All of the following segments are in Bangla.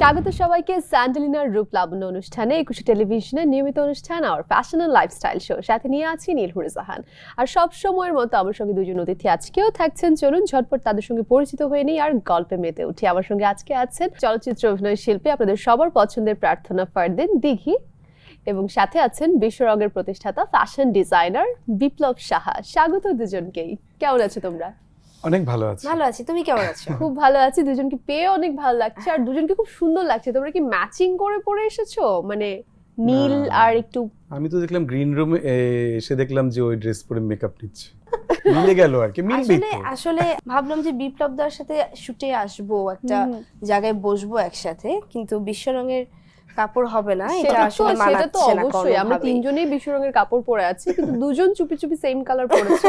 স্বাগত সবাইকে, স্যান্ডেলিনার রূপ লাবণ্য অনুষ্ঠানে, একুশে টেলিভিশনের নিয়মিত অনুষ্ঠান আর ফ্যাশন অ্যান্ড লাইফস্টাইল শো সাথে নিয়ে আছি নীলহুর জাহান। আর সব সময়ের মতো আমার সঙ্গে দুজন অতিথি আজকেও থাকছেন। চলুন ঝটপট তাদের সঙ্গে পরিচিত হয়ে নিই আর গল্পে মেতে উঠি। আমার সঙ্গে আজকে আছেন চলচ্চিত্র অভিনয় শিল্পী, আপনাদের সবার পছন্দের প্রার্থনা ফারদিন দিঘি। এবং সাথে আছেন বিশ্বরঙের প্রতিষ্ঠাতা ফ্যাশন ডিজাইনার বিপ্লব সাহা। স্বাগত দুজনকেই। কেমন আছো তোমরা? অনেক ভালো আছি। ভালো আছি। তুমি কেমন আছো? খুব ভালো আছি দুজনকে পেয়ে অনেক ভালো লাগছে আর দুজনকে খুব সুন্দর লাগছে। তোমরা কি ম্যাচিং করে পরে এসেছ? মানে নীল আর একটু আমি তো দেখলাম গ্রিন রুমে এসে দেখলাম যে ওই ড্রেস পরে মেকআপ নিচ্ছে। মিলে গেল আর কি মিলবে আসলে আসলে ভাবলাম যে বিপ্লব দার সাথে শুটে আসব একটা জায়গায় বসবো একসাথে কিন্তু বিশ্ব রঙের কাপড় হবে না এটা আসলে সেটা তো না অবশ্যই। আমরা তিনজনেই বিশ্ব রঙের কাপড় পরে আছি কিন্তু দুজন চুপি চুপি সেম কালার পরেছো।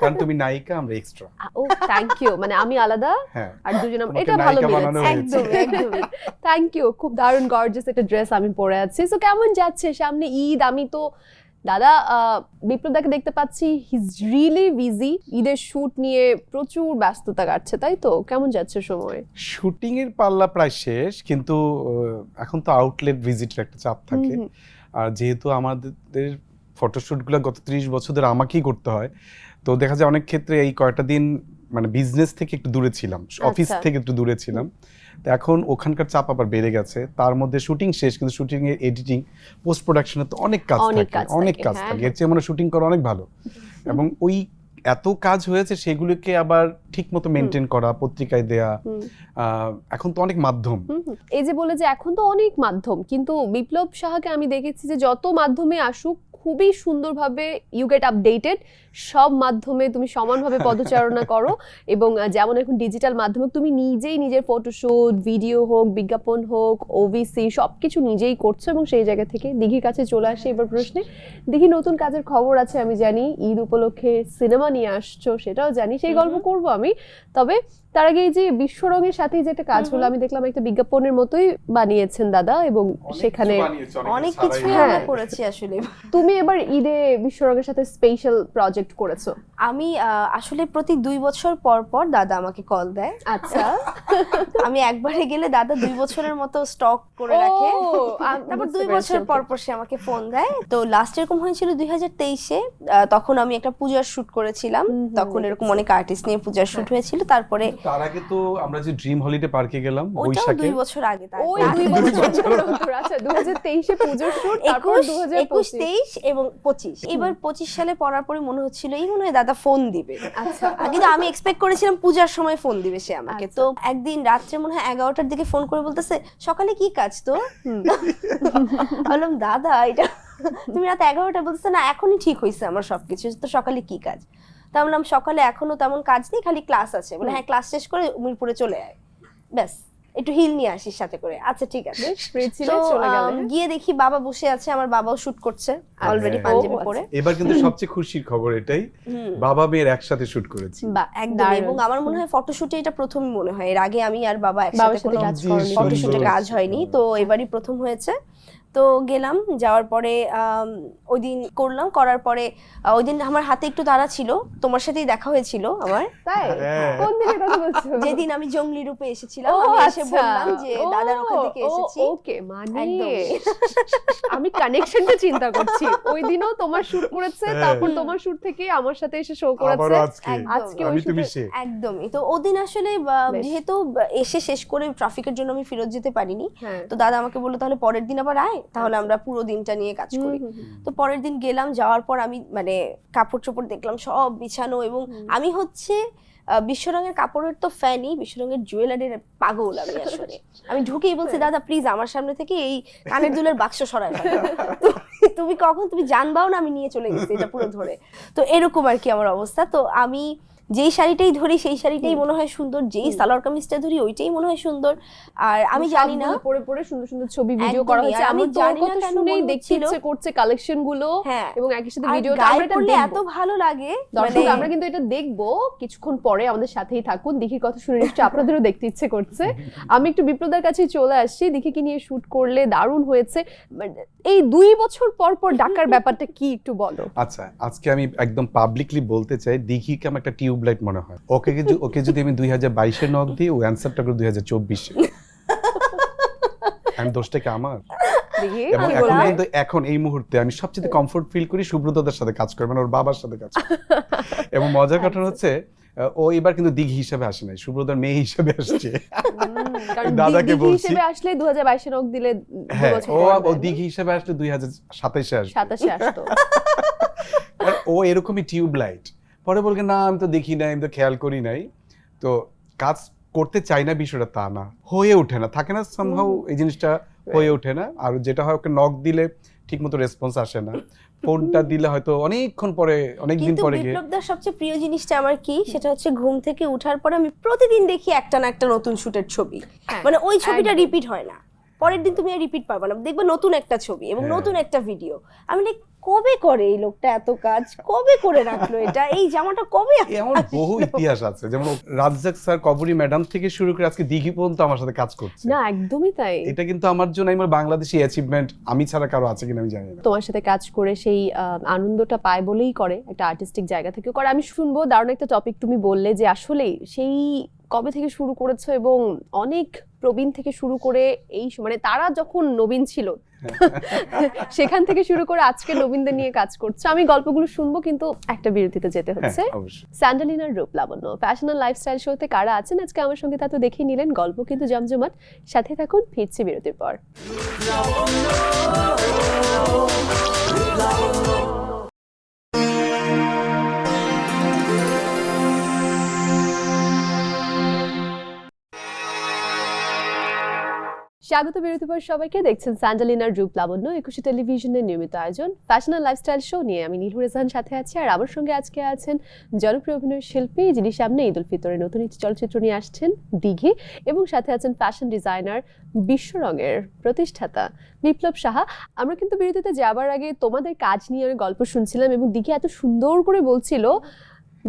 কারণ তুমি নায়িকা আমরা এক্সট্রা ও থ্যাংক ইউ মানে আমি আলাদা হ্যাঁ। আর দুজন আমরা- এটা ভালো মিলেছে। একদম একদম থ্যাংক ইউ খুব দারুণ গর্জিয়াস একটা ড্রেস আমি পরে আছি। সো কেমন যাচ্ছে? সামনে ঈদ আমি তো দাদা আহ, বিপ্লব দাকে দেখতে পাচ্ছি হিজ রিয়েলি বিজি ঈদের শুট নিয়ে প্রচুর ব্যস্ততা কাটছে তাই তো? কেমন যাচ্ছে সময়? শুটিং এর পাল্লা প্রায় শেষ কিন্তু এখন তো আউটলেট ভিজিটের একটা চাপ থাকে। আর যেহেতু আমাদের ফটোশুটগুলো গত ত্রিশ বছর ধরে আমাকেই করতে হয় তো দেখা যায় অনেক ক্ষেত্রে এই কয়টা দিন মানে বিজনেস থেকে একটু দূরে ছিলাম অফিস আচ্ছা। থেকে একটু দূরে ছিলাম। তো এখন ওখানকার চাপ আবার বেড়ে গেছে। তার মধ্যে শুটিং শেষ কিন্তু শুটিং এর এডিটিং পোস্ট প্রোডাকশনে তো অনেক কাজ থাকে অনেক কাজ হ্যাঁ, থাকে। এর চেয়ে মানে শুটিং করা অনেক ভালো। এবং ওই এত কাজ হয়েছে সেগুলোকে আবার ঠিক মতো মেনটেন করা পত্রিকায় দেয়া আহ, এখন তো অনেক মাধ্যম। এই যে বলে যে এখন তো অনেক মাধ্যম কিন্তু বিপ্লব সাহাকে আমি দেখেছি যে যত মাধ্যমে আসুক খুবই সুন্দরভাবে ইউ গেট আপডেটেড সব মাধ্যমে তুমি সমানভাবে পদচারণা করো এবং যেমন এখন ডিজিটাল মাধ্যমে তুমি নিজেই নিজের ফটোশুট ভিডিও হোক বিজ্ঞাপন হোক ওবিসি সব কিছু নিজেই করছ এবং সেই জায়গা থেকে দিঘির কাছে চলে আসে এবার প্রশ্নে। দিঘি নতুন কাজের খবর আছে আমি জানি ঈদ উপলক্ষে সিনেমা নিয়ে আসছো সেটাও জানি সেই গল্প করব আমি। তবে তার আগে এই যে বিশ্বরঙের সাথে যে একটা কাজ হলো আমি দেখলাম একটা বিজ্ঞাপনের মতোই বানিয়েছেন দাদা এবং সেখানে অনেক কিছুই হ্যাঁ। আমরা করেছি আসলে। তুমি এবার ঈদে বিশ্বরঙের সাথে স্পেশাল প্রজেক্ট করেছ। আমি আসলে প্রতি দুই বছর পর পর দাদা আমাকে কল দেয়। আচ্ছা। আমি একবারে গেলে দাদা দুই বছরের মতো স্টক করে রাখে। তারপর দুই বছর পর পর সে আমাকে ফোন দেয়। তো লাস্ট এরকম হয়েছিল দুই হাজার তেইশে তখন আমি একটা পূজার শুট করেছিলাম। তখন এরকম অনেক আর্টিস্ট নিয়ে পূজার শুট হয়েছিল। তারপরে তার আগে তো আমরা যে ড্রিম হলিডে পার্কে গেলাম বৈশাখে। দুই বছর আগে তার ওই দুই বছর আচ্ছা দু হাজার তেইশে পুজোর শুট তারপর একুশ দু হাজার একুশ তেইশ এবং পঁচিশ। এবার পঁচিশ সালে পড়ার পরে মনে হচ্ছিল এই মনে হয় দাদা ফোন দিবে। আচ্ছা। কিন্তু আমি এক্সপেক্ট করেছিলাম পূজার সময় ফোন দিবে সে আমাকে। আচ্ছা। তো একদিন রাত্রে মনে হয় এগারোটার দিকে ফোন করে বলতেছে সকালে কি কাজ তো বললাম দাদা এটা তুমি রাত এগারোটা বলতেছে না এখনই ঠিক হয়েছে আমার সবকিছু। তো সকালে কি কাজ? তা বললাম সকালে এখনও তেমন কাজ নেই খালি ক্লাস আছে। বলে হ্যাঁ ক্লাস শেষ করে মিরপুরে চলে আয়। ব্যাস একটু হিল নিয়ে আসিস সাথে করে। আচ্ছা ঠিক আছে। গিয়ে দেখি বাবা বসে আছে আমার বাবাও শুট করছে অলরেডি পাঞ্জাবি আচ্ছা। পরে। এবার কিন্তু সবচেয়ে খুশির খবর এটাই হুম। বাবা মেয়ের একসাথে শুট করেছি। একদম এবং আমার মনে হয় ফটোশুটে এটা প্রথম মনে হয়। এর আগে আমি আর বাবা একসাথে সাথে কোনো কাজ ফটোশুটে কাজ হয়নি। তো এবারই প্রথম হয়েছে। তো গেলাম যাওয়ার পরে ওই দিন করলাম করার পরে ওই দিন আমার হাতে একটু তাড়া ছিল তোমার সাথেই দেখা হয়েছিল আমার। তাই? হ্যাঁ। কোন দিনের কথা বলছো? যেদিন আমি জঙ্গলি রূপে এসেছিলাম আমি এসে আচ্ছা। বললাম যে দাদার ওখান থেকে এসেছি। ওকে মানে আমি কানেকশনটা চিন্তা করছি। ওই দিনও তোমার শুট করেছে হ্যাঁ। তারপর তোমার শুট থেকে আমার সাথে এসে শো করেছে। আজকে। ওই শুটে- একদমই। তো ওদিন আসলে যেহেতু এসে শেষ করে ট্রাফিকের জন্য আমি ফেরত যেতে পারিনি হ্যাঁ। তো দাদা আমাকে বলল তাহলে পরের দিন আবার আয় তাহলে আমরা পুরো দিনটা নিয়ে কাজ করি। তো পরের দিন গেলাম যাওয়ার পর আমি মানে কাপড় চোপড় দেখলাম সব বিছানো এবং আমি হচ্ছে বিশ্বরঙের কাপড়ের তো ফ্যানই বিশ্বরঙের জুয়েলারির পাগল আমি আসলে। আমি ঢুকেই বলছি দাদা প্লিজ আমার সামনে থেকে এই কানের দুলের বাক্স সরাই তুমি কখন তুমি জানবাও না আমি নিয়ে চলে গেছি এটা পুরো ধরে। তো এরকম আর কি আমার অবস্থা। তো আমি যেই শাড়িটাই ধরি সেই শাড়িটাই মনে হয় সুন্দর যেই সালোয়ার কামিজটা ধরি ওইটাই মনে হয় সুন্দর। আর আমি জানি না। পরে পরে সুন্দর সুন্দর ছবি ভিডিও করা হয়েছে আর আমি জানি না কেন শুনেই দেখতে ইচ্ছে করছে কালেকশনগুলো হ্যাঁ এবং একই সাথে আর ভিডিওটা আমরা এটা পরলে এত ভালো লাগে দর্শক মানে- আমরা কিন্তু এটা দেখব। কিছুক্ষণ পরে আমাদের সাথেই থাকুন। দেখি কথা শুনে নিশ্চয়ই আপনাদেরও দেখতে ইচ্ছে করছে। আমি একটু বিপ্লবদার কাছে চলে আসছি। দেখি কি নিয়ে শুট করলে দারুণ হয়েছে। মানে এই দুই বছর পর পর ডাকার ব্যাপারটা কি একটু বলো? আচ্ছা আজকে আমি একদম পাবলিকলি বলতে চাই দিঘিকে আমার একটা টিউবলাইট মনে হয়। ওকে যদি- ওকে যদি আমি দুই হাজার বাইশে নক দিই ও অ্যান্সারটা করে দুই হাজার চব্বিশে। আমি দোষটা কি আমার? এবং এখন কিন্তু এখন এই মুহূর্তে আমি সবচেয়ে কমফোর্ট ফিল করি সুব্রতদার সাথে কাজ করে মানে ওর বাবার সাথে কাজ করে। এবং মজার ঘটনা হচ্ছে ও এবার কিন্তু দিঘি হিসাবে আসে নাই সুব্রতর মেয়ে হিসাবে আসছে। দাদাকে বলছি। হিসেবে আসলে দু হাজার বাইশে নক দিলে হ্যাঁ ও? দিঘি হিসাবে আসলে দুই হাজার সাতাইশে আসবে। সাতাশে আসতো। ও এরকমই টিউবলাইট পরে বলবে না আমি তো দেখি নাই আমি তো খেয়াল করি নাই। তো কাজ করতে চাই না বিষয়টা তা না হয়ে ওঠে না। থাকে না সামহাউ এই জিনিসটা হয়ে ওঠে না। আর যেটা হয় ওকে নক দিলে ঠিক মতো রেসপন্স আসে না। ফোনটা দিলে হয়তো অনেকক্ষণ পরে অনেক দিন কিন্তু পরে গিয়ে বিপ্লবদার সবচেয়ে প্রিয় জিনিসটা আমার কি? সেটা হচ্ছে ঘুম থেকে উঠার পরে আমি প্রতিদিন দেখি একটা না একটা নতুন শুটের ছবি। হ্যাঁ, মানে ওই ছবিটা রিপিট হয় না। পরের দিন তুমি রিপিট পাবে না। দেখবে নতুন একটা ছবি এবং হ্যাঁ। নতুন একটা ভিডিও আমি like, কবে করে এই লোকটা এত কাজ? কবে করে রাখল এটা? এই জামাটা কবে এমন বহু ইতিহাস আছে। যেমন রাজ্জাক স্যার কবরী ম্যাডাম থেকে শুরু করে আজকে দিঘি পর্যন্ত আমার সাথে কাজ করছে। না একদমই তাই। এটা কিন্তু আমার জন্য আমার বাংলাদেশি অ্যাচিভমেন্ট আমি ছাড়া কারও আছে কিনা আমি জানি না। তোমার সাথে কাজ করে সেই আনন্দটা পায় বলেই করে। একটা আর্টিস্টিক জায়গা থেকে করে। আমি শুনব দারুণ একটা টপিক তুমি বললে যে আসলেই সেই কবে থেকে শুরু করেছ এবং অনেক প্রবীণ থেকে শুরু করে এই মানে তারা যখন নবীন ছিল সেখান থেকে শুরু করে আজকে নবীনদের নিয়ে কাজ করছে। আমি গল্পগুলো শুনব কিন্তু একটা বিরতিতে যেতে হ্যাঁ হচ্ছে। স্যান্ডালিনার রূপ লাবণ্য ফ্যাশন অ্যান্ড লাইফস্টাইল শোতে কারা আছেন? আজকে আমার সঙ্গে তা তো দেখেই নিলেন গল্প কিন্তু জমজমাট। সাথে থাকুন ফিরছি বিরতির পর। স্বাগত বিরতি পর সবাইকে দেখছেন স্যান্ডালিনার রূপ লাবণ্য, একুশে টেলিভিশনের নিয়মিত আয়োজন। ফ্যাশন অ্যান্ড লাইফস্টাইল শো নিয়ে আমি নীলু রেজান সাথে আছি, আর আমার সঙ্গে আজকে আছেন জনপ্রিয় অভিনয় শিল্পী যিনি সামনে ঈদ উল ফিতরের নতুন একটি চলচ্চিত্র নিয়ে আসছেন, দিঘি, এবং সাথে আছেন ফ্যাশন ডিজাইনার বিশ্বরঙের প্রতিষ্ঠাতা বিপ্লব সাহা। আমরা কিন্তু বিরতিতে যাবার আগে তোমাদের কাজ নিয়ে আমি গল্প শুনছিলাম, এবং দিঘি এত সুন্দর করে বলছিল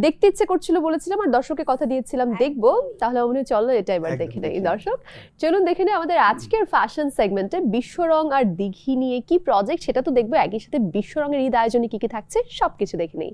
দেখতে ইচ্ছে করছিল বলেছিলাম আর দর্শকের কথা দিয়েছিলাম দেখব। তাহলে মনে চলো এটা এবার দেখে নেই দর্শক। চলুন দেখে নেই আমাদের আজকের ফ্যাশন সেগমেন্টে বিশ্বরং আর দিঘি নিয়ে কি প্রজেক্ট সেটা তো দেখব একই সাথে বিশ্বরঙের ঈদ আয়োজনে কি কি থাকছে সবকিছু দেখে নেই।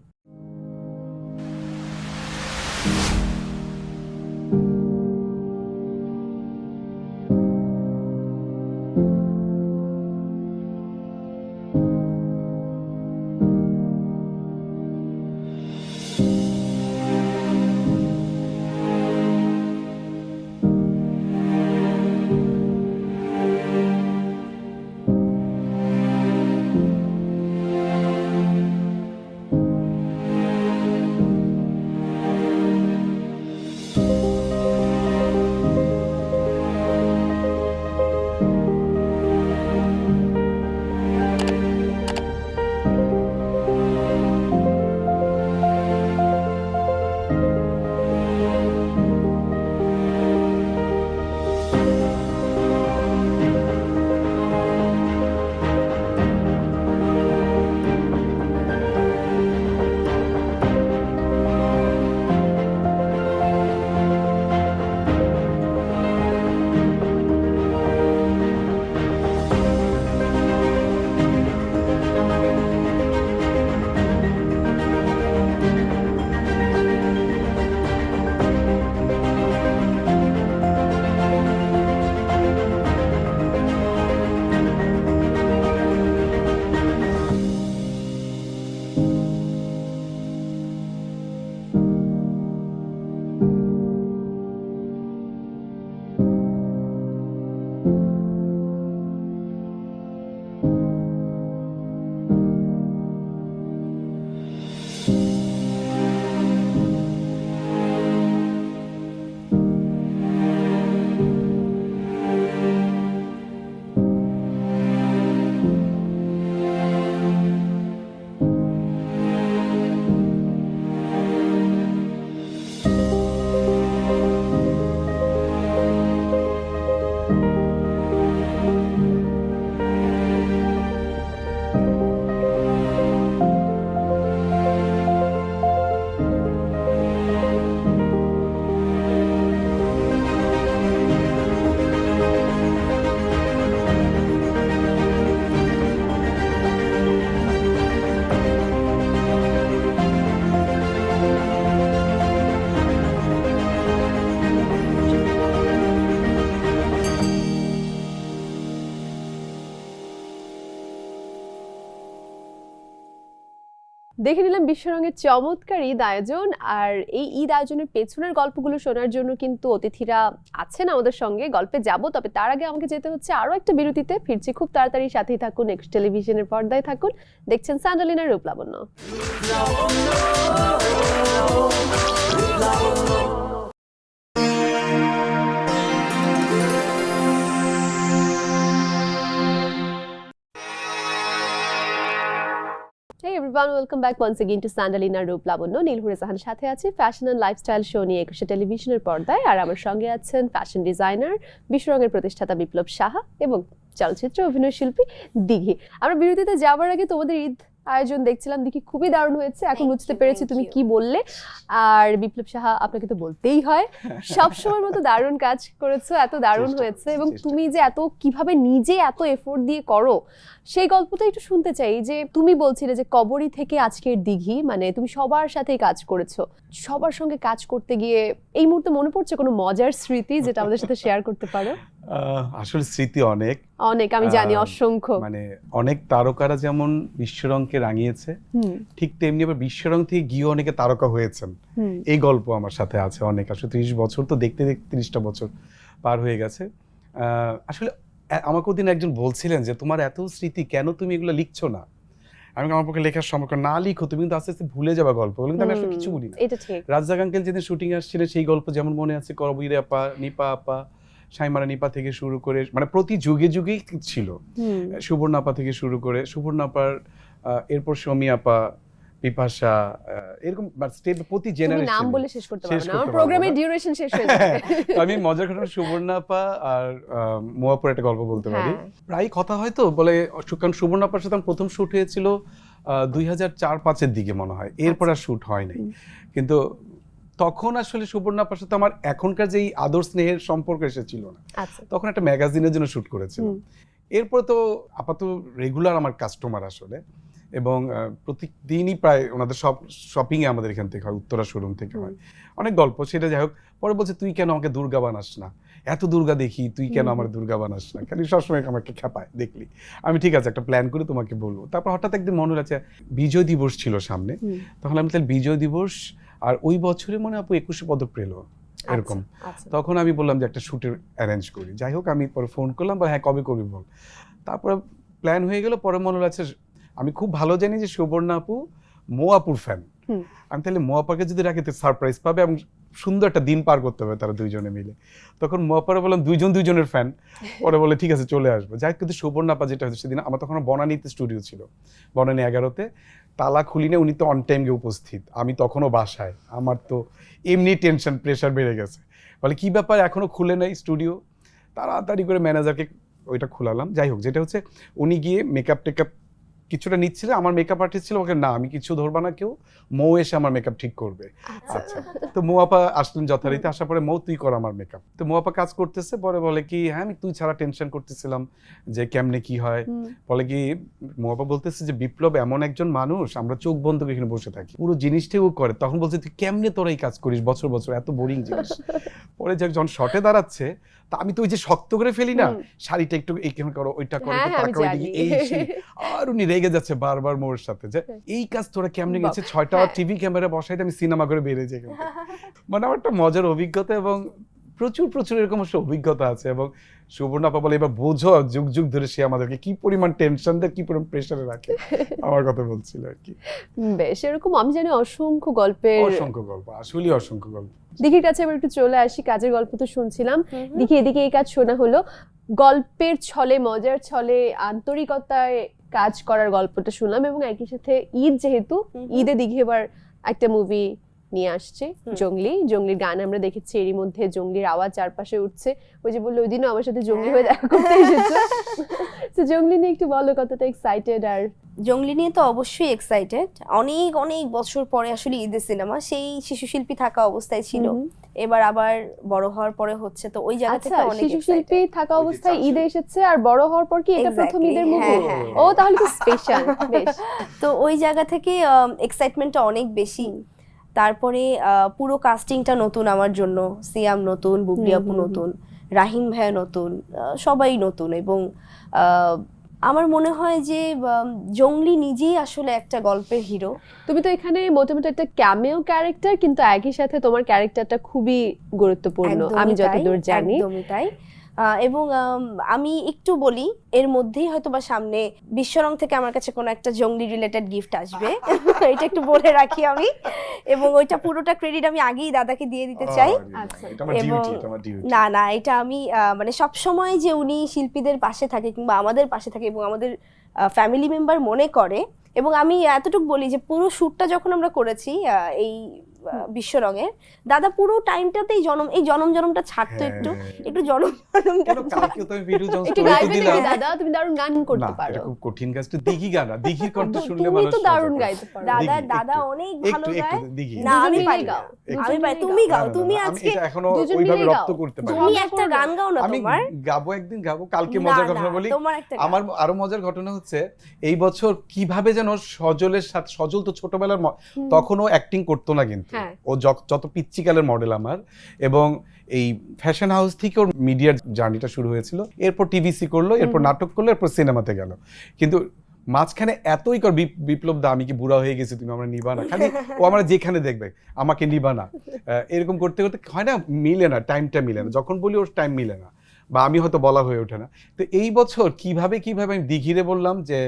দেখে নিলাম বিশ্বরঙের চমৎকার ঈদ আয়োজন, আর এই ঈদ আয়োজনের পেছনের গল্পগুলো শোনার জন্য কিন্তু অতিথিরা আছেন আমাদের সঙ্গে। গল্পে যাব, তবে তার আগে আমাকে যেতে হচ্ছে আরও একটা বিরতিতে। ফিরছি খুব তাড়াতাড়ি, সাথেই থাকুন নেক্সট টেলিভিশনের পর্দায় থাকুন। দেখছেন স্যান্ডালিনার রূপলাবণ্য। Everyone, welcome back once again to Sandalina রূপ লাবণ্য নীলহুর জাহান সাথে আছে। ফ্যাশন অ্যান্ড লাইফস্টাইল শো নিয়ে একুশে টেলিভিশনের পর্দায়। আর আমার সঙ্গে আছেন ফ্যাশন ডিজাইনার বিশ্বরঙের প্রতিষ্ঠাতা বিপ্লব সাহা এবং চলচ্চিত্র অভিনয় শিল্পী দিঘি। আমরা বিরতিতে যাওয়ার আগে তোমাদের ঈদ আয়োজন দেখছিলাম দেখি খুবই দারুণ হয়েছে। এখন বুঝতে পেরেছি তুমি কি বললে। আর বিপ্লব সাহা আপনাকে তো বলতেই হয়। সব সময় মতো দারুণ কাজ করেছ এত দারুণ হয়েছে। এবং তুমি যে এত কীভাবে নিজে এত এফোর্ট দিয়ে করো সেই গল্পটা একটু শুনতে চাই। যে তুমি বলছিলে যে কবরী থেকে আজকের দিঘি মানে তুমি সবার সাথেই কাজ করেছ। সবার সঙ্গে কাজ করতে গিয়ে এই মুহূর্তে মনে পড়ছে কোনো মজার স্মৃতি যেটা আমাদের সাথে শেয়ার করতে পারো? আসলে স্মৃতি অনেক। অনেক আমি জানি অসংখ্য। মানে অনেক তারকারা যেমন বিশ্বরংকে রাঙিয়েছে ঠিক তেমনি আবার বিশ্বরং থেকে গিয়ে অনেকে তারকা হয়েছেন। এই গল্প আমার সাথে আছে অনেক আসলে ত্রিশ বছর তো দেখতে দেখতে ত্রিশটা বছর পার হয়ে গেছে। আসলে আমাকে ওদিন একজন বলছিলেন যে তোমার এত স্মৃতি কেন তুমি এগুলো লিখছো না? আমি আমার পক্ষে লেখার সম্পর্ক না লিখো তুমি কিন্তু আস্তে আস্তে ভুলে যাবা গল্প কিন্তু আমি আসলে কিছু বলি না। রাজ্জাক আঙ্কেল যেদিন শুটিং আসছিলেন সেই গল্প যেমন মনে আছে করবীরে আপা নিপা আপা। সাইমারা নিপা থেকে শুরু করে মানে প্রতি যুগে যুগেই ছিল। হুম, সুবর্ণ আপা থেকে শুরু করে সুবর্ণ আপার এরপর সমী আপা পিপাসা এরকম স্টেপ প্রতি জেনারেশন নাম বলে শেষ করতে পারবে না। আমার প্রোগ্রামের ডিউরেশন শেষ হয়ে যাবে। আমি মজার ঘটনা সুবর্ণাপা আর মোয়াপুর একটা গল্প বলতে পারি। হ্যাঁ। প্রায় কথা হয় তো বলে কারণ সুবর্ণাপার সাথে আমার প্রথম শুট হয়েছিল দুই হাজার চার পাঁচের দিকে মনে হয়। এরপর আর শুট হয় নাই। কিন্তু তখন আসলে সুবর্ণাপার সাথে আমার এখনকার যেই আদর স্নেহের সম্পর্ক এসেছিল না। আচ্ছা। তখন একটা ম্যাগাজিনের জন্য শুট করেছিলাম। এরপর তো আপাতত রেগুলার আমার কাস্টমার আসলে এবং প্রতিদিনই প্রায় ওনাদের সব শপিং এ আমাদের এখান থেকে হয় উত্তরা শোরুম থেকে হয়। অনেক গল্প সেটা যাই হোক। পরে বলছে তুই কেন আমাকে দুর্গা বানাস না? এত দুর্গা দেখি তুই কেন আমার দুর্গা বানাস না? কেন সবসময় আমাকে খেপায় দেখলি। আমি ঠিক আছে একটা প্ল্যান করে তোমাকে বলব। তারপর হঠাৎ একদিন মনে হচ্ছে বিজয় দিবস ছিল সামনে। তখন আমি তাহলে বিজয় দিবস আর ওই বছরে মনে আপু একুশে পদক পেল এরকম। আচ্ছা। তখন আমি বললাম যে একটা শুটের অ্যারেঞ্জ করি। যাই হোক আমি পরে ফোন করলাম বা হ্যাঁ কবে করবি বল। তারপরে প্ল্যান হয়ে গেল পরে মনে হচ্ছে আমি খুব ভালো জানি যে সুবর্ণা আপু মো আপুর ফ্যান। আমি তাহলে মো আপাকে যদি রাখি তো সারপ্রাইজ পাবে এবং সুন্দর একটা দিন পার করতে হবে তারা দুইজনে মিলে। তখন মো আপারে বললাম, দুইজন দুইজনের ফ্যান পরে বলে, ঠিক আছে, চলে আসব। যাই কিন্তু সুবর্ণাপা যেটা হচ্ছে সেদিন আমার তখন বনানীতে স্টুডিও ছিল, বনানী এগারোতে। তালা খুলিনে উনি তো অন টাইম গিয়ে উপস্থিত, আমি তখনও বাসায়। আমার তো এমনি টেনশন প্রেশার বেড়ে গেছে। বলে, কি ব্যাপার এখনও খুলে নাই স্টুডিও তাড়াতাড়ি করে ম্যানেজারকে ওইটা খুলালাম। যাই হোক, যেটা হচ্ছে, উনি গিয়ে মেকআপ টেকআপ কিছুটা নিচ্ছিল আমার মেকআপ আর্টিস্ট ছিল ওকে না আমি কিছু ধরবা না কেউ মৌ এসে আমার মেকআপ ঠিক করবে। আচ্ছা। আচ্ছা। তো মোয়াপা আসলেন যথারীতি আসার পরে মৌ তুই কর আমার মেকআপ তো মোয়াপা কাজ করতেছে পরে বলে কি হ্যাঁ আমি তুই ছাড়া টেনশন করতেছিলাম যে কেমনে কি হয়। বলে কি মোয়াপা বলতেছে যে বিপ্লব এমন একজন মানুষ আমরা চোখ বন্ধ করে এখানে বসে থাকি। পুরো জিনিসটাই ও করে। তখন বলছে তুই কেমনে তোরা এই কাজ করিস? বছর বছর এত বোরিং জিনিস। পরে যখন শটে দাঁড়াচ্ছে তা আমি তো ওই যে শক্ত করে ফেলি না শাড়িটা একটু এইখানে করো ওইটা করো হ্যাঁ হ্যাঁ এদিকে, এই। আর উনি রেগে যাচ্ছে বারবার মোর সাথে যে এই কাজ তোরা কেমনে গেছে? ছয়টা হ্যাঁ। টিভি ক্যামেরা বসাইতে আমি সিনেমা করে বেরিয়ে যাই মানে আমার একটা মজার অভিজ্ঞতা এবং প্রচুর প্রচুর এরকম একটা অভিজ্ঞতা আছে এবং সুবর্ণাপা বলে এবার বোঝো যুগ যুগ ধরে সে আমাদেরকে কি পরিমাণ টেনশন দেয় কি পরিমাণ প্রেশারে রাখে? আমার কথা বলছিল আর কি। বেশ এরকম আমি জানি অসংখ্য গল্পের অসংখ্য গল্প আসলেই অসংখ্য গল্প। দিঘির কাছে এবার একটু চলে আসি কাজের গল্প তো শুনছিলাম। দেখি এদিকে এই কাজ শোনা হলো। গল্পের ছলে মজার ছলে আন্তরিকতায় কাজ করার গল্পটা শুনলাম এবং একই সাথে ঈদ যেহেতু। ঈদে দিঘি এবার একটা মুভি নিয়ে আসছে। জঙ্গলি। জঙ্গলির গান আমরা দেখেছি এরই মধ্যে জঙ্গলির আওয়াজ চারপাশে উঠছে। ওই যে বলল ওই দিনও আমার সাথে জঙ্গলি হয়ে দেখা করতে এসেছে। তো জঙ্গলি নিয়ে একটু বলো কতটা এক্সাইটেড আর জঙ্গলি নিয়ে তো অবশ্যই এক্সাইটেড অনেক অনেক বছর পরে আসলে ঈদের সিনেমা সেই শিশু শিল্পী থাকা অবস্থায় ছিল। এবার আবার বড় হওয়ার পরে হচ্ছে তো ওই জায়গা আচ্ছা থেকে অনেক শিশু শিল্পী থাকা অবস্থায়। ঈদে এসেছে আর বড় হওয়ার পর কি এটা প্রথম ঈদের মুভি হ্যাঁ, হ্যাঁ, ও তাহলে তো স্পেশাল বেশ। তো ওই জায়গা থেকে এক্সাইটমেন্টটা অনেক বেশি। তারপরে পুরো কাস্টিংটা নতুন আমার জন্য। সিয়াম নতুন বুবলি আপু। নতুন রাহিম ভাইয়া নতুন সবাই নতুন এবং আহ, আমার মনে হয় যে জংলি নিজেই আসলে একটা গল্পের হিরো তুমি তো এখানে মোটামুটি একটা ক্যামেও ক্যারেক্টার কিন্তু একই সাথে তোমার ক্যারেক্টারটা খুবই গুরুত্বপূর্ণ আমি যতদূর জানি। একদমই তাই। এবং আমি একটু বলি এর মধ্যেই হয়তো বা সামনে বিশ্বরং থেকে আমার কাছে কোনো একটা জঙ্গলি রিলেটেড গিফট আসবে। এটা একটু বলে রাখি আমি। এবং ওইটা পুরোটা ক্রেডিট আমি আগেই দাদাকে দিয়ে দিতে চাই। এবং- না না এটা আমি মানে সব সময় যে উনি শিল্পীদের পাশে থাকে কিংবা আমাদের পাশে থাকে এবং আমাদের ফ্যামিলি মেম্বার মনে করে এবং আমি এতটুকু বলি যে পুরো শ্যুটটা যখন আমরা করেছি এই আহ, বিশ্বরঙের দাদা পুরো টাইমটাতেই জনম এই জনম জনমটা ছাড়তো একটু। একটু জনম জনমটা একটু গাইবে দাদা। তুমি দারুণ গান করতে পারো। খুব কঠিন কাজ তো। দিঘি গান দিঘির কণ্ঠ শুনলে মানুষ তো দারুণ গাইতে পারো। দাদা দাদা অনেক ভালো গায়। না, আমি পারি গাও, আমি পারি তুমি গাও। তুমি আজকে এখনও ওইভাবে রপ্ত করতে পারি তুমি একটা গান গাও না তোমার? গাবো একদিন গাবো। কালকে মজার না, কথা বলি। আমার আরও মজার ঘটনা হচ্ছে এই বছর কীভাবে যেন সজলের সাথে সজল তো ছোটবেলার ম- হুম। তখন ও অ্যাক্টিং করতো না কিন্তু। হ্যাঁ। ও যত পিচ্চিকালের মডেল আমার এবং এই ফ্যাশন হাউস থেকে ওর মিডিয়ার জার্নিটা শুরু হয়েছিল। এরপর টিভিসি করল এরপর নাটক করল এরপর সিনেমাতে গেল। কিন্তু মাঝখানে এতই কর বিপ্লব দা আমি কি বুড়া হয়ে গেছি তুমি আমরা নিবা না। খালি ও আমরা যেখানে দেখবে আমাকে নিবা না। এরকম করতে করতে হয় না মিলে না টাইমটা মিলে না। যখন বলি ওর টাইম মিলে না বা আমি হয়তো বলা হয়ে ওঠে না। তো এই বছর কীভাবে কীভাবে আমি দিঘিরে বললাম যে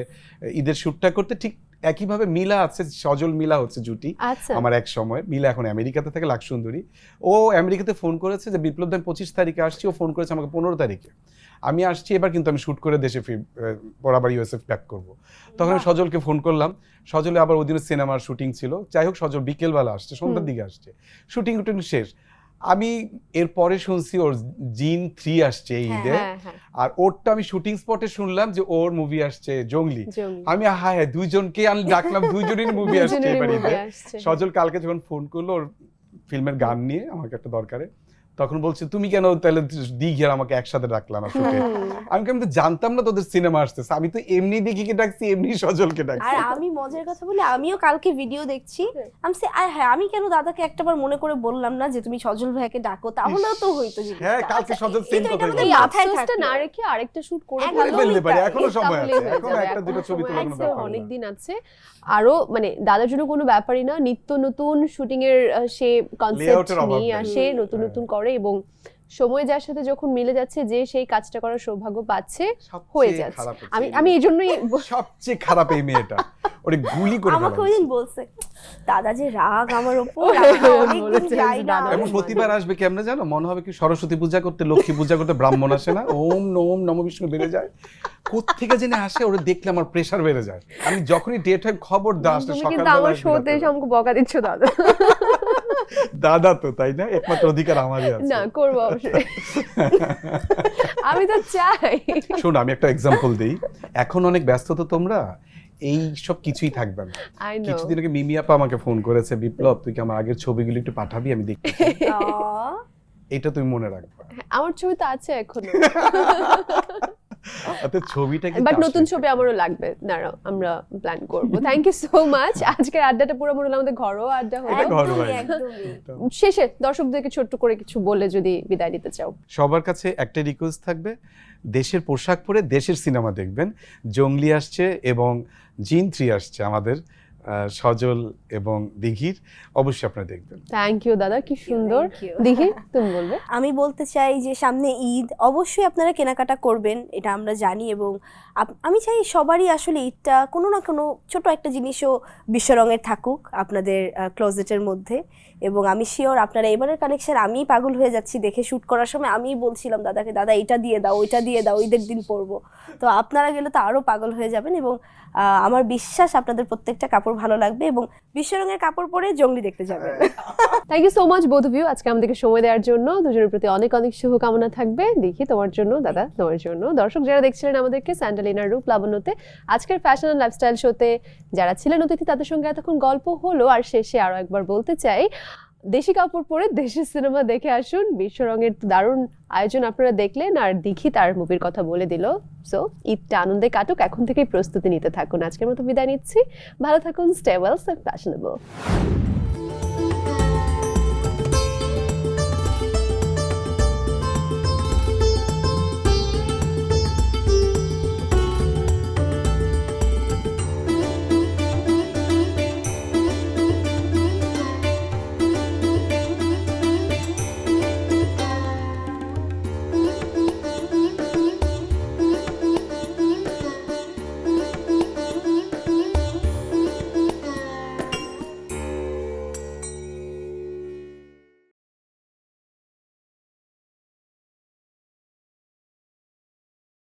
ঈদের শ্যুটটা করতে ঠিক একইভাবে মিলা আছে সজল মিলা হচ্ছে জুটি আচ্ছা। আমার এক সময় মিলা এখন আমেরিকাতে থাকে লাখ সুন্দরী ও আমেরিকাতে ফোন করেছে যে বিপ্লব দান পঁচিশ তারিখে আসছি ও ফোন করেছে আমাকে পনেরো তারিখে। আমি আসছি এবার কিন্তু আমি শ্যুট করে দেশে ফির বরাবর ইউএসএফ ব্যাক করব। তখন আমি সজলকে ফোন করলাম। সজলে আবার ওই দিনে সিনেমার শুটিং ছিল। যাই হোক সজল বিকেলবেলা আসছে সন্ধ্যার দিকে আসছে। শুটিং টুটিং শেষ। আমি এরপরে শুনছি ওর জিন থ্রি আসছে এই হ্যাঁ, ঈদে। হ্যাঁ হ্যাঁ আর ওরটা আমি শুটিং স্পটে শুনলাম যে ওর মুভি আসছে জঙ্গলি। আমি হ্যাঁ হ্যাঁ দুইজনকে আমি ডাকলাম দুইজনের মুভি আসছে এবার ঈদে। সজল কালকে যখন ফোন করল ওর ফিল্মের গান নিয়ে আমাকে একটা দরকারে। তখন বলছে তুমি কেন তাহলে দিঘি আর আমাকে একসাথে ডাকলাম না শুটে আমি কি আমি তো জানতাম না তোদের সিনেমা আসতেছে। আমি তো এমনি দিঘিকে ডাকছি এমনি সজলকে আর ডাকছি আমি মজার কথা বলি আমিও কালকে ভিডিও দেখছি। আমি সে আয় হ্যাঁ আমি কেন দাদাকে একটাবার মনে করে বললাম না যে তুমি সজল ভাইকে ডাকো? তাহলেও তো হইতো জিনিসটা। হ্যাঁ, কালকে আচ্ছা, সজল তো কথাই আমাদের এই আফসোসটা না রেখে আরেকটা শুট করে ফেললে পারে এখনও সময় আছে এখনও একটা দুটো ছবি তোলা কোনো ব্যাপার অনেক দিন আছে। আরও মানে দাদার জন্য কোনো ব্যাপারই না নিত্য নতুন শুটিং এর সে কনসেপ্ট নিয়ে আসে নতুন। নতুন করে। এবং সময় যার সাথে যখন মিলে যাচ্ছে যে সেই কাজটা করার সৌভাগ্য পাচ্ছে হয়ে যাচ্ছে। আমি আমি এই জন্যই সবচেয়ে খারাপ এই মেয়েটা। ওরে গুলি করে আমাকে ফেলা ওই দিন উচিত। বলছে দাদা যে রাগ আমার। এবং প্রতিবার আসবে কেমনে জানো? মনে হবে কি সরস্বতী পূজা করতে লক্ষ্মী পূজা করতে ব্রাহ্মণ আসে না। ওম নম নম বিষ্ণু বেড়ে যায়। কোথেকে জেনে আসে ওরে দেখলে আমার প্রেশার বেড়ে যায়। আমি যখনই ডেট হয় খবর দা আসলে তুমি সকালবেলা আমার শোতে এসে আমাকে বকা দিচ্ছ দাদা। দাদা তো তাই না? একমাত্র অধিকার আমারই আছে। না করব অবশ্যই। আমি তো চাই। শোন আমি একটা এক্সাম্পল দিই। এখন অনেক ব্যস্ত তো তোমরা এই সব কিছুই থাকবে না। কিছুদিন আগে মিমি আপা আমাকে ফোন করেছে বিপ্লব তুই কি আমার আগের ছবিগুলো একটু পাঠাবি? আমি। আহ, এটা তুমি মনে রাখবা। আমার ছবি তো আছে এখনও। তো ছবিটা কিন্তু বাট নতুন ছবি আমারও লাগবে। দাঁড়াও আমরা প্ল্যান করব। থ্যাংক ইউ সো মাচ আজকের আড্ডাটা পুরো মনে হলো আমাদের ঘরোয়া আড্ডা হলো। শেষে দর্শকদেরকে ছোট্ট করে কিছু বলে যদি বিদায় নিতে চাও। সবার কাছে একটা রিকোয়েস্ট থাকবে। দেশের পোশাক পরে দেশের সিনেমা দেখবেন। জঙ্গলি আসছে এবং জিন থ্রি আসছে আমাদের সজল এবং দিঘির। অবশ্যই আপনারা দেখবেন। থ্যাংক ইউ দাদা কি সুন্দর। দিঘি দেখি তুমি বলবে? আমি বলতে চাই যে সামনে ঈদ অবশ্যই আপনারা কেনাকাটা করবেন এটা আমরা জানি এবং আপ- আমি চাই সবারই আসলে ঈদটা কোনো না কোনো ছোট একটা জিনিসও বিশ্ব রঙের থাকুক আপনাদের ক্লোজেটের মধ্যে। এবং আমি শিওর আপনারা এবারের কালেকশন আমি পাগল হয়ে যাচ্ছি দেখে শ্যুট করার সময় আমিই বলছিলাম, দাদাকে, দাদা, এটা দিয়ে দাও, ওইটা দিয়ে দাও, ঈদের দিন পরবো। তো আপনারা গেলে তো আরও পাগল হয়ে যাবেন এবং আমার বিশ্বাস আপনাদের প্রত্যেকটা কাপড় ভালো লাগবে এবং বিশ্ব রঙের কাপড় পরে জঙ্গলি দেখতে যাবেন। Thank you so much of you আজকে আমাদেরকে সময় দেওয়ার জন্য দুজনের প্রতি অনেক অনেক শুভকামনা থাকবে। দেখি তোমার জন্য, দাদা, তোমার জন্য। দর্শক যারা দেখছিলেন আমাদেরকে স্যান্ডালিনার রূপ লাবণ্যতে, আজকের ফ্যাশন অ্যান্ড লাইফস্টাইল শোতে যারা ছিলেন অতিথি, তাদের সঙ্গে এতক্ষণ গল্প হলো। আর শেষে আরও একবার বলতে চাই দেশি কাপড় পরে দেশের সিনেমা দেখে আসুন। বিশ্ব রঙের দারুণ আয়োজন আপনারা দেখলেন। আর দীঘি তার মুভির কথা বলে দিল। সো ঈদটা আনন্দে কাটুক। এখন থেকেই প্রস্তুতি নিতে থাকুন। আজকের মতো বিদায় নিচ্ছি। ভালো থাকুন স্টেবলস ওয়েলস ফ্যাশনেবল